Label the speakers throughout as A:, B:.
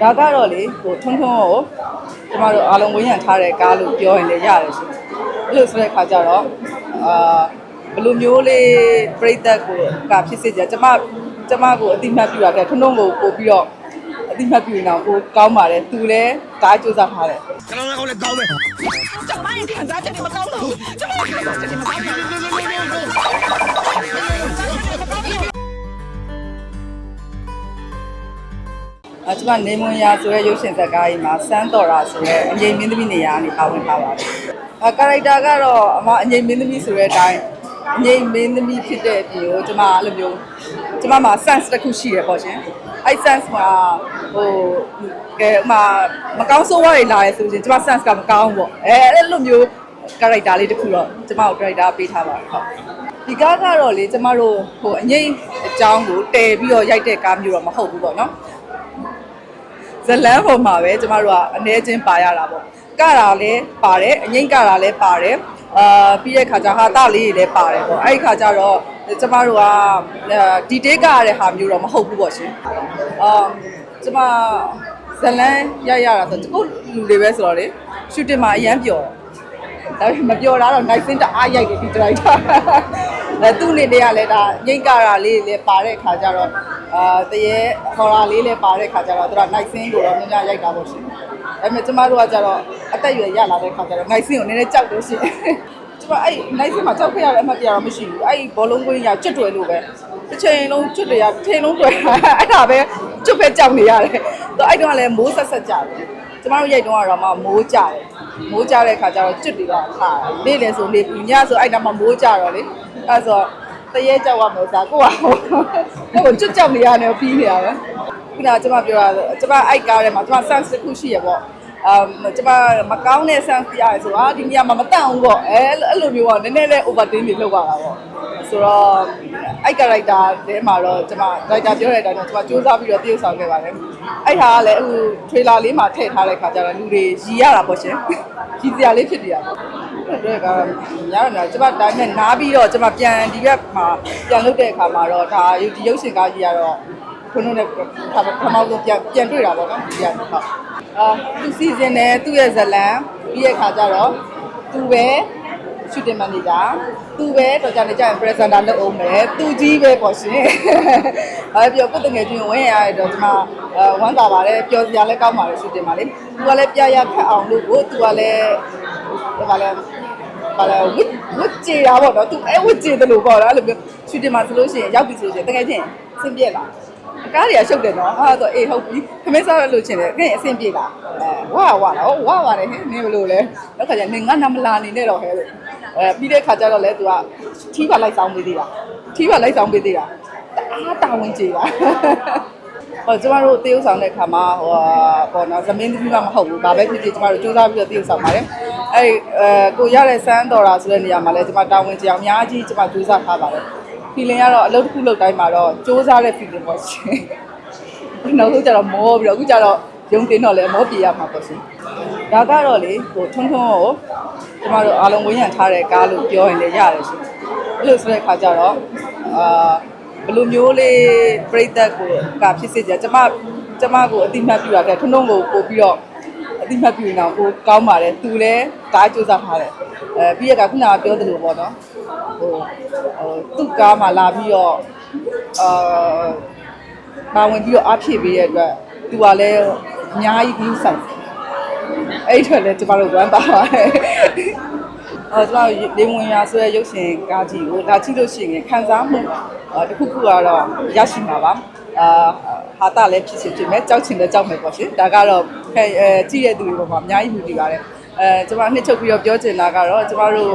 A: ဒါကတော့လေဟိုထွန်းထွန်းကိုကျမတို့အားလုံးဝန်းရံထားတဲ့ကားလို့ပြောရင်လည်းရတယ်ရှင်အဲ့လိုဆိုတဲ့ခါကျတော့အာဘယ်လိုမျိုးလေးပြိသက်ကိုကဖြစ်စေကြကျမကျမကိုအတိမတ်ပြတာတဲ့ထွန်းထွန်းကိုပို့ပြီးတော့အတိမတ်ပြနေတော့ကိုကောင်းပါတယ်သူလည်းကားစူးစမ်းထားတယ်
B: ကျွန်တော်လည်းကောင်းလဲကောင်းတယ်
C: ကျမရဲ့ခံစားချက်တွေမကောင်းတော့ဘူးကျမရဲ့ခံစားချက်တွေမကောင်းတော့ဘူး
A: အဲကျမနေမွန်ရာဆိုတဲ့ရုပ်ရှင်ဇာတ်ကားကြီးမှာစမ်းတော်ရာဆိုတဲ့အငိမ့်မင်းသမီးနေရာကနေပါဝင်ထားပါတယ်။အဲကာရိုက်တာကတော့အမအငိမ့်မင်းသမီးဆိုတဲ့အတိုင်းအငိမ့်မင်းသမီးဖြစ်တဲ့အပြင်ကိုကျမအဲ့လိုမျိုးကျမမှာ sense တစ်ခုရှိရပေါ့ရှင်။အဲ့ sense မှာဟိုကဲဥမာမကောင်းဆိုးဝါးတွေလာရဲဆိုရင်ကျမ sense ကမကောင်းဘူးပေါ့။အဲအဲ့လိုမျိုး character လေးတစ်ခုတော့ကျမကို character ပေးထားပါတယ်ဟုတ်။ဒီကားကတော့လေကျမတို့ဟိုအငိမ့်အကြောင်းကိုတည်ပြီးတော့ရိုက်တဲ့ကားမျိုးတော့မဟုတ်ဘူးပေါ့နော်။ ဇလန်းပေါ်မှာပဲကျမတို့ကအ ਨੇ ချင်းပါရတာပေါ့ကတာလည်းပါတယ်အငိမ့်ကတာလည်းပါတယ်အာပြီးတဲ့ခါကျဟာတလေးတွေလည်းပါတယ်ပေါ့အဲ့ဒီခါကျတော့ကျမတို့ကဒီတေးကရတဲ့ဟာမျိုးတော့မဟုတ်ဘူးပေါ့ရှင်အာကျမဇလန်းရရတာဆိုတကုတ်လူတွေပဲဆိုတော့လေရှူတင်မှာအရန်ပျော်တယ်ဒါပေမဲ့မပျော်တာတော့ night scene တအားရိုက်တယ်ဒီ director အဲသူ့အနေနဲ့ကလည်းဒါငိမ့်ကတာလေးတွေလည်းပါတဲ့ခါကျတော့အာတရေခေါ်ရာလေးလည်းပါတဲ့ခါကျတော့သူက night scene ကိုတော့များများရိုက်တာပေါ့ရှင်အဲမဲ့ကျမတို့ကကျတော့အသက်အရွယ်ရလာတဲ့ခါကျတော့ night scene ကိုနည်းနည်းကြောက်လို့ရှင်ကျမအဲ့ night scene မှာကြောက်ခဲ့ရတဲ့အမှတ်တရတော့မရှိဘူးအဲ့ဘောလုံးကွင်းရကျွတ်တွယ်လို့ပဲတစ်ချိန်လုံးကျွတ်တွေရတစ်ချိန်လုံးတွယ်အဲ့ဒါပဲကျွတ်ပဲကြောက်နေရတယ်တော့အဲ့တုန်းကလည်းမိုးဆက်ဆက်ကြတယ် ကျမတို့ရိုက်တုန်းကတော့မှမိုးကြတယ်မိုးကြတဲ့ခါကျတော့ကျွတ်တွေကခါနေလေဆိုနေပြီညဆိုအဲ့နောက်မှမိုးကြတော့လေအဲ့ဆိုတရေကြောက်ရမယ်ဒါကိုကဟိုကျွတ်ကြောက်နေရတယ်ပြီးနေရပဲခုနကကျမပြောတာကျမအိုက်ကားထဲမှာကျမ sense တစ်ခုရှိရပေါ့အမ်ကျမမကောင်းတဲ့ sense ပြရတယ်ဆိုတော့ဒီနေရာမှာမတန့်ဘူးပေါ့အဲအဲ့လိုမျိုးပေါ့နည်းနည်းလေး overthink တွေလုပ်ရတာပေါ့ ဆိုတော့အဲ့ character ထဲမှာတော့ကျမ character ပြောတဲ့အတိုင်းတော့ကျမစူးစမ်းပြီးတော့တရုပ်ဆောင်ခဲ့ပါတယ်အဲ့ဟာကလည်းအခု trailer လေးမှာထည့်ထားတဲ့ခါကျတော့လူတွေရီရတာပေါ့ရှင်ရီစရာလေးဖြစ်နေတာပေါ့အဲ့တော့ကတော့ညရတော့ကျမတိုင်းနဲ့နားပြီးတော့ကျမပြန်ဒီဘက်မှာပြန်လုပ်တဲ့အခါမှာတော့ဒါဒီရုပ်ရှင်ကားကြီးကတော့ခုနကနဲ့ပထမဆုံးပြန်ပြန်တွေ့တာပေါ့နော်ဒီကဟုတ်အာသူစီစဉ်တယ်သူ့ရဲ့ဇလံပြီးတဲ့ခါကျတော့သူပဲ ရှူတင်မန်နေဂျာသူပဲတော့ကြာနေကြရင် presenter လုပ်အောင်မယ်သူကြီးပဲပေါ့ရှင်အဲပြောကိုယ်တငယ်ချင်းဝင်ရရတော့ဒီမှာအဲဝမ်းသာပါတယ်ပျော်စရာလည်းကောင်းပါတယ်ရှူတင်မှာလေသူကလည်းပြရခတ်အောင်လို့ကိုသူကလည်းဒီမှာလည်းဘာလဲဝစ်ဝစ်ကြည်တာပေါ့နော်သူအဲဝစ်ကြည်တယ်လို့ပေါ့နော်အဲ့လိုမျိုးရှူတင်မှာဆိုလို့ရှိရင်ရောက်ပြီဆိုလို့ရှိရင်တကယ်ချင်းစင်ပြက်လာအကားတွေကရှုပ်တယ်နော်ဟာဆိုအေးဟုတ်ပြီခမင်းစားရလို့ချင်းတယ်ခင်အဆင်ပြေလာအဲဝါဝါလားဝါဝါတယ်ဟင်းနင်းဘလို့လဲနောက်ခါကျနေငါနာမလာနေနဲ့တော့ဟဲလို့ အဲပြီးတဲ့ခါကျတော့လဲသူကထီးပါလိုက်ဆောင်ပေးသေးတာထီးပါလိုက်ဆောင်ပေးသေးတာအားတာဝန်ကြေတာဟောကျမတို့တရုပ်ဆောင်တဲ့ခါမှာဟိုပေါ့နော်သမင်းသမီးမှမဟုတ်ဘူးဘာပဲဖြစ်ဖြစ်ကျမတို့စူးစမ်းပြီးတော့တရုပ်ဆောင်ပါတယ်အဲ့အဲကိုရတဲ့စမ်းတော်တာဆိုတဲ့နေရာမှာလဲကျမတာဝန်ကြေအောင်အများကြီးကျမစူးစမ်းထားပါတယ် feeling ကတော့အလုပ်တစ်ခုလုပ်တိုင်းမှာတော့စူးစမ်းတဲ့ feeling ပေါ့ရှင်နောက်ဆုံးကျတော့မောပြီးတော့အခုကျတော့ရုံတင်တော့လဲမောပြေရမှာပေါ့ရှင် ဒါကတော့လေဟိုထွန်းထွန်းကိုကျမတို့အားလုံးဝန်းရံထားတဲ့ကားလို့ပြောရင်လည်းရတယ်ရှင်အဲ့လိုဆိုတဲ့ခါကျတော့အာဘယ်လိုမျိုးလေးပြိသက်ကိုကဖြစ်စေကြကျမကျမကိုအတိမတ်ပြတာတဲ့ထွန်းထွန်းကိုပို့ပြီးတော့အတိမတ်ပြနေတော့ကိုကောင်းပါတယ်သူလည်းကားစူးစမ်းထားတယ်အဲပြီးရကခုနကပြောသလိုပေါ့နော်ဟိုဟိုသူ့ကားမှာလာပြီးတော့အာပါဝင်ပြီးတော့အဖြစ်ပေးရတဲ့အတွက်သူကလည်းအများကြီး view ဆိုင် အဲ့ဒီတော့လည်းကျမတို့ဝမ်းပါပါတယ်အော်ကျွန်တော်လေဝင်ရဆိုရရုပ်ရှင်ကားကြီးကိုဒါကြည့်လို့ရှိရင်ခံစားမှုအာတစ်ခုခုကတော့ရရှိမှာပါအာဟာတာလည်းဖြစ်ဖြစ်ဖြစ်မယ်ကြောက်ချင်လည်းကြောက်မယ်ပေါ့ရှင်ဒါကတော့အဲကြည့်ရတဲ့သူတွေပေါ်မှာအများကြီးမှုတည်ပါတယ်အဲကျွန်မနှစ်ချုပ်ပြီးတော့ပြောချင်တာကတော့ကျမတို့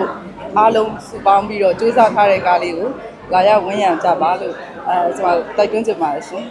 A: အားလုံးစုပေါင်းပြီးတော့စူးစမ်းထားတဲ့ကားလေးကိုလာရောက်ဝန်းရံကြပါလို့အဲကျွန်မတိုက်တွန်းချင်ပါတယ်ရှင်